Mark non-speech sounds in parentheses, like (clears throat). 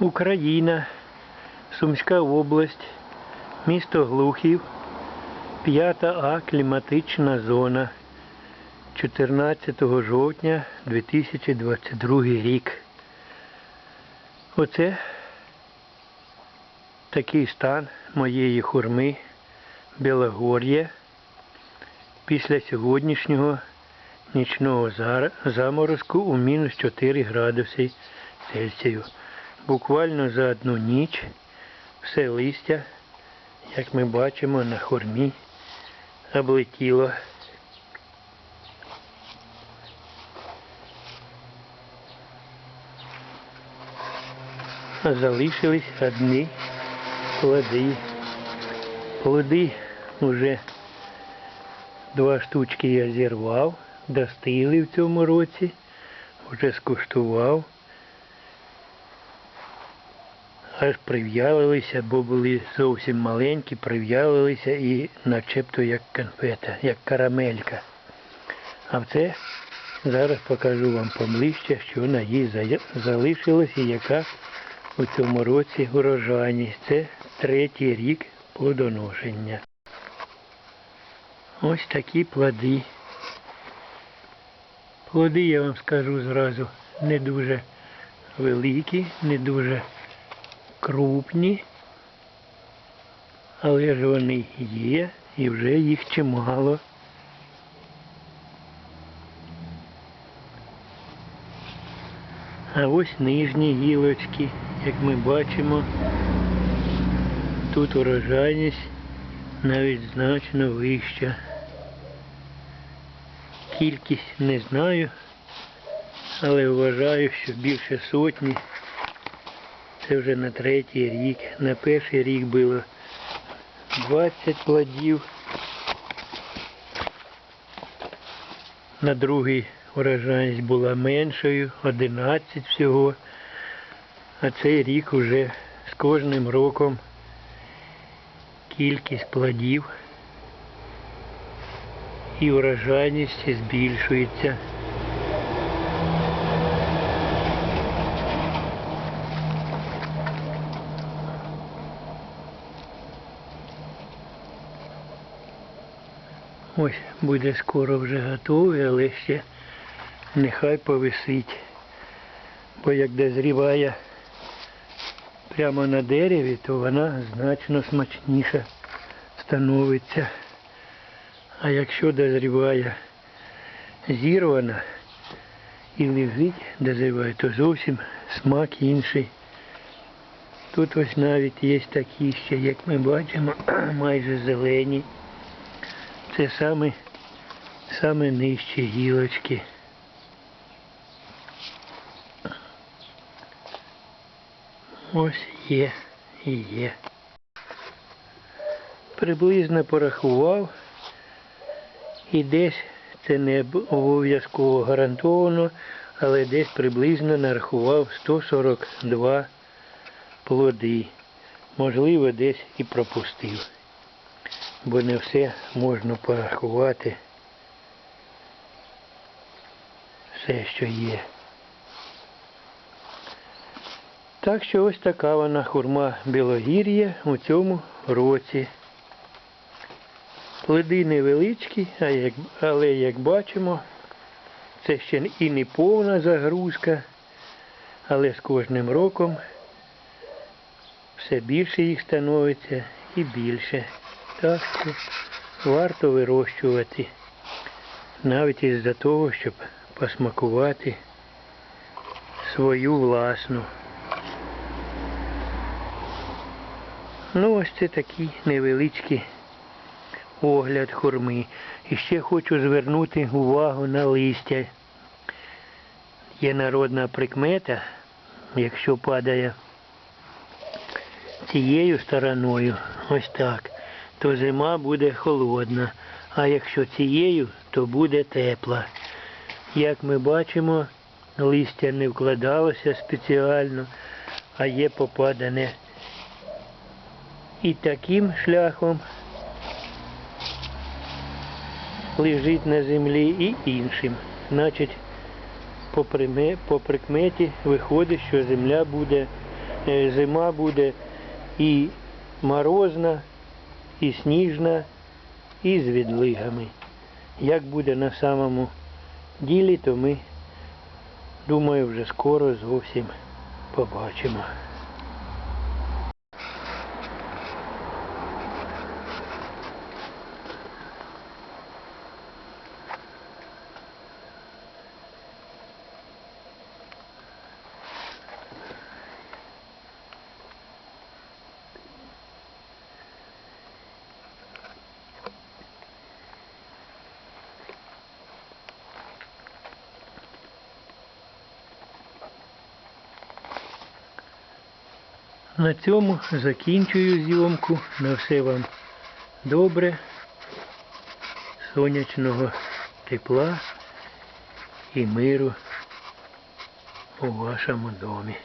Україна, Сумська область, місто Глухів, 5 А кліматична зона. 14 жовтня 2022 рік. Оце такий стан моєї хурми Білогор'я після сьогоднішнього нічного заморозку у мінус 4 градуси Цельсію. Буквально за одну ніч все листя, як ми бачимо на хурмі, облетіло. Залишились одні плоди. Плоди вже два штучки я зірвав, достигли в цьому році, вже скуштував. Аж прив'ялилися, бо були зовсім маленькі, прив'ялилися і начебто як конфета, як карамелька. А це зараз покажу вам поближче, що на їй залишилось і яка у цьому році урожайність. Це третій рік плодоношення. Ось такі плоди. Плоди, я вам скажу зразу, не дуже великі, не дуже крупні, але ж вони є і вже їх чимало. А ось нижні гілочки, як ми бачимо, тут урожайність навіть значно вища. Кількість не знаю, але вважаю, що більше сотні. Це вже на третій рік. На перший рік було 20 плодів. На другий урожайність була меншою, 11 всього. А цей рік уже з кожним роком кількість плодів і урожайність збільшується. Ось буде скоро вже готовий, але ще нехай повисить. Бо як дозріває прямо на дереві, то вона значно смачніша становиться. А якщо дозріває зірвана і лежить, дозріває, то зовсім смак інший. Тут ось навіть є такі ще, як ми бачимо, (clears throat) майже зелені. Це саме, саме нижчі гілочки. Ось є і є. Приблизно порахував і десь це не обов'язково гарантовано, але десь приблизно нарахував 142 плоди. Можливо, десь і пропустив бо не все можна порахувати. Все, що є. Так що ось така вона хурма Білогір'я у цьому році. Плоди невеличкі, але як бачимо, це ще і не повна загрузка, але з кожним роком все більше їх становиться і більше. Так що варто вирощувати навіть із-за того, щоб посмакувати свою власну. Ну ось це такий невеличкий огляд хурми. І ще хочу звернути увагу на листя. Є народна прикмета, якщо падає цією стороною, ось так, то зима буде холодна, а якщо цією, то буде тепла. Як ми бачимо, листя не вкладалося спеціально, а є попадане і таким шляхом лежить на землі, і іншим. Значить, по, прикметі виходить, що земля буде е, зима буде і морозна, і сніжна, і з відлигами. Як буде на самому ділі, то ми, думаю, вже скоро зовсім побачимо. На цьому закінчую зйомку. На все вам добре, сонячного тепла і миру у вашому домі.